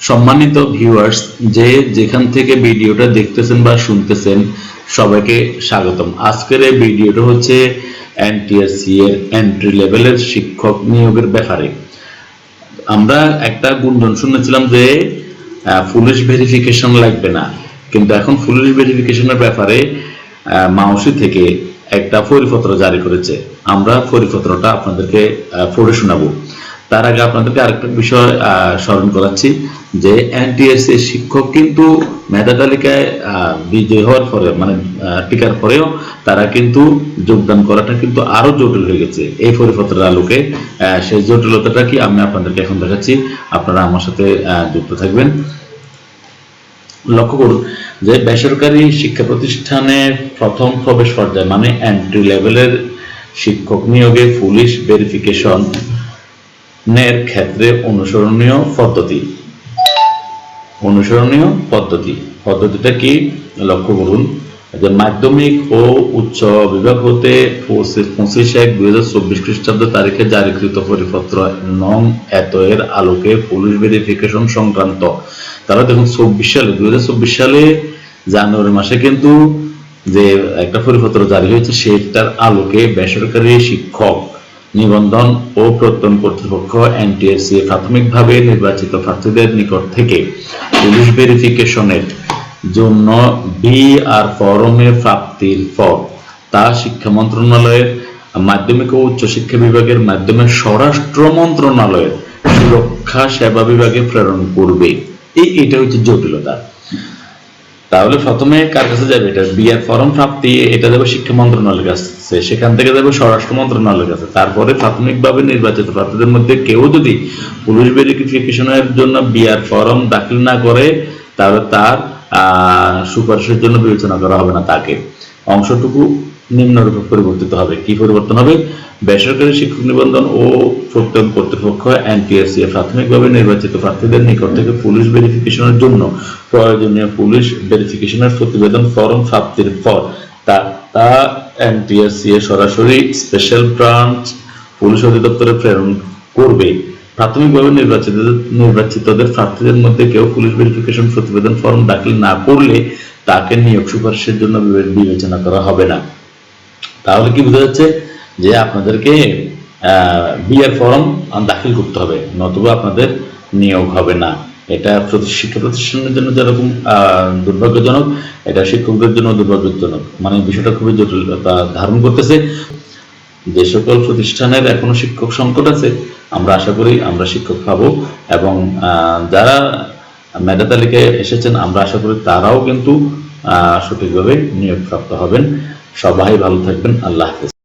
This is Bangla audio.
সম্মানিত ভিউয়ার্স যে যেখান থেকে ভিডিওটা দেখতেছেন বা শুনতেছেন, সবাইকে স্বাগতম। আজকের এই ভিডিওটা হচ্ছে এনটিএসসি এর এন্ট্রি লেভেলের শিক্ষক নিয়োগের ব্যাপারে। আমরা একটা গুঞ্জন শুনেছিলাম যে পুলিশ ভেরিফিকেশন লাগবে না। কিন্তু এখন পুলিশ ভেরিফিকেশনের ব্যাপারে মাউসি থেকে একটা পরিপত্র জারি করেছে। আমরা পরিপত্রটা আপনাদেরকে পড়ে শোনাবো। তার আগে আপনাদেরকে আরেকটা বিষয় স্মরণ করাচ্ছি যে এনটিএসসি শিক্ষক কিন্তু মেধা তালিকায় বিজয় হওয়ার পরে মানে টিকার পরেও তারা কিন্তু যোগদান করাটা কিন্তু আরও জটিল হয়ে গেছে এই পরিপত্রের আলোকে। সেই জটিলতাটা কি আমি আপনাদেরকে এখন দেখাচ্ছি। আপনারা আমার সাথে যুক্ত থাকবেন। লক্ষ্য করুন যে বেসরকারি শিক্ষা প্রতিষ্ঠানে প্রথম প্রবেশ পর্যায়ে মানে এন্ট্রি লেভেলের শিক্ষক নিয়োগে পুলিশ ভেরিফিকেশন এর ক্ষেত্রে অনুসরণীয় পদ্ধতি। অনুসরণীয় পদ্ধতি। পদ্ধতিটা কি? লক্ষ্য করুন যে মাধ্যমিক ও উচ্চ বিভাগ হতে পঁচিশ এক দুই হাজার চব্বিশ খ্রিস্টাব্দ তারিখে জারিকৃত পরিপত্র নং এত এর আলোকে পুলিশ ভেরিফিকেশন সংক্রান্ত। তারা দেখুন চব্বিশ সালে, দুই হাজার চব্বিশ সালে জানুয়ারি মাসে কিন্তু যে একটা পরিপত্র জারি হয়েছে, সেটার আলোকে বেসরকারি শিক্ষক নিবন্ধন ও প্রত্যয়ন কর্তৃপক্ষ এনটিএসসি প্রাথমিকভাবে নির্বাচিত প্রার্থীদের নিকট থেকে পুলিশ ভেরিফিকেশনের জন্য বি আর ফরমে প্রাপ্তির পর তা শিক্ষা মন্ত্রণালয়ের মাধ্যমিক ও উচ্চ শিক্ষা বিভাগের মাধ্যমে স্বরাষ্ট্র মন্ত্রণালয়ের সুরক্ষা সেবা বিভাগে প্রেরণ করবে। এই, এটা হচ্ছে জটিলতা। তাহলে প্রথমে কার কাছে যাবে এটা? বিআর ফর্ম প্রাপ্তি এটা যাবে শিক্ষা মন্ত্রণালয়ের কাছে। সেখান থেকে যাবে স্বরাষ্ট্র মন্ত্রণালয়ের কাছে। তারপরে প্রাথমিকভাবে নির্বাচিত প্রার্থীদের মধ্যে কেউ যদি পুলিশ ভেরিফিকেশনের জন্য বিআর ফর্ম দাখিল না করে তাহলে তার আহ, সুপারিশের জন্য বিবেচনা করা হবে না তাকে। অংশটুকু নিম্নরূপে পরিবর্তিত হবে। কি পরিবর্তন হবে? বেসরকারি শিক্ষক নিবন্ধন ও প্রত্যয়ন কর্তৃপক্ষ এনটিএসসি প্রাথমিকভাবে নির্বাচিত প্রার্থীদের নিকট থেকে পুলিশ ভেরিফিকেশনের জন্য প্রয়োজনীয় পুলিশ ভেরিফিকেশনের প্রতিবেদন ফর্ম প্রাপ্তির পর তা তা এনটিএসসি সরাসরি স্পেশাল ব্রাঞ্চ পুলিশ অধিদপ্তরে প্রেরণ করবে। প্রাথমিকভাবে নির্বাচিত, নির্বাচিতদের প্রার্থীদের মধ্যে কেউ পুলিশ ভেরিফিকেশন প্রতিবেদন ফর্ম দাখিল না করলে তাকে নিয়োগ সুপারিশের জন্য বিবেচনা করা হবে না। তাহলে কি বোঝা যাচ্ছে যে আপনাদেরকে বিআর ফর্ম দাখিল করতে হবে, নতুবা আপনাদের নিয়োগ হবে না। এটা শিক্ষা প্রতিষ্ঠানের জন্য যেরকম দুর্ভাগ্যজনক, এটা শিক্ষকদের জন্য দুর্ভাগ্যজনক। মানে বিষয়টা খুবই জটিলতা ধারণ করতেছে। যে সকল প্রতিষ্ঠানের এখনও শিক্ষক সংকট আছে, আমরা আশা করি আমরা শিক্ষক পাবো এবং যারা মেধা তালিকায় এসেছেন, আমরা আশা করি তারাও কিন্তু সঠিকভাবে নিয়োগপ্রাপ্ত হবেন। সবাই ভালো থাকবেন, আল্লাহ হাফেজ।